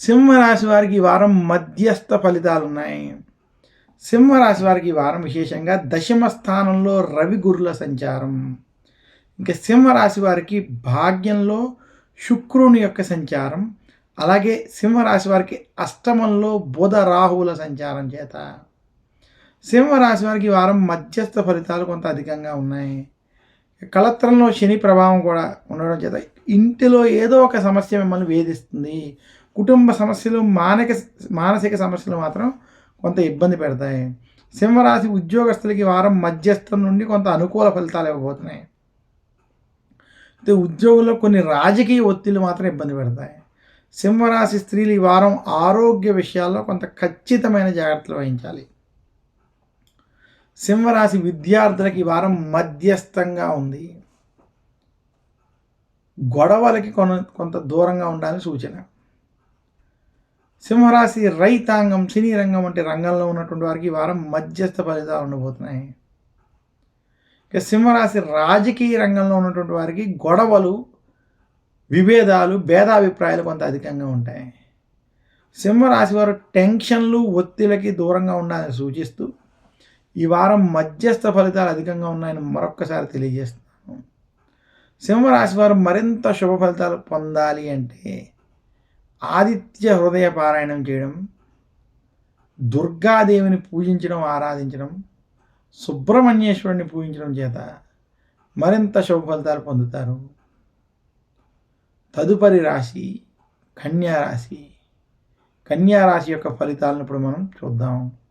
సింహరాశి వారికి ఈ వారం మధ్యస్థ ఫలితాలు ఉన్నాయి సింహరాశి వారికి ఈ వారం విశేషంగా దశమ స్థానంలో రవి గురుల సంచారం. ఇంకా సింహరాశి వారికి భాగ్యంలో శుక్రుని యొక్క సంచారం. అలాగే సింహరాశి వారికి అష్టమంలో బుధ రాహువుల సంచారం చేత. సింహరాశి వారికి వారం మధ్యస్థ ఫలితాలు కొంత అధికంగా ఉన్నాయి. కళత్రంలో శని ప్రభావం కూడా ఉండడం చేత ఇంటిలో ఏదో ఒక సమస్య మిమ్మల్ని వేధిస్తుంది. కుటుంబ సమస్యలు మానక మానసిక సమస్యలు మాత్రం కొంత ఇబ్బంది పెడతాయి. సింహరాశి ఉద్యోగస్తులకి వారం మధ్యస్థం నుండి కొంత అనుకూల ఫలితాలు ఇవ్వబోతున్నాయి. అయితే ఉద్యోగంలో కొన్ని రాజకీయ ఒత్తిళ్ళు మాత్రం ఇబ్బంది పెడతాయి. సింహరాశి స్త్రీలు ఈ వారం ఆరోగ్య విషయాల్లో కొంత ఖచ్చితమైన జాగ్రత్తలు వహించాలి. సింహరాశి విద్యార్థులకి ఈ వారం మధ్యస్థంగా ఉంది. గొడవలకి కొన కొంత దూరంగా ఉండాలని సూచన. సింహరాశి రైతాంగం సినీ రంగం వంటి రంగంలో ఉన్నటువంటి వారికి ఈ వారం మధ్యస్థ ఫలితాలు ఉండబోతున్నాయి. ఇక సింహరాశి రాజకీయ రంగంలో ఉన్నటువంటి వారికి గొడవలు విభేదాలు భేదాభిప్రాయాలు కొంత అధికంగా ఉంటాయి. సింహరాశి వారు టెన్షన్లు ఒత్తిడికి దూరంగా ఉండాలని సూచిస్తూ ఈ వారం మధ్యస్థ ఫలితాలు అధికంగా ఉన్నాయని మరొక్కసారి తెలియజేస్తున్నాను. సింహరాశి వారు మరింత శుభ ఫలితాలు పొందాలి అంటే ఆదిత్య హృదయ పారాయణం చేయడం దుర్గాదేవిని పూజించడం ఆరాధించడం సుబ్రహ్మణ్యేశ్వరుని పూజించడం చేత మరింత శుభ ఫలితాలు పొందుతారు. తదుపరి రాశి కన్యా రాశి. కన్యా రాశి యొక్క ఫలితాలను ఇప్పుడు మనం చూద్దాం.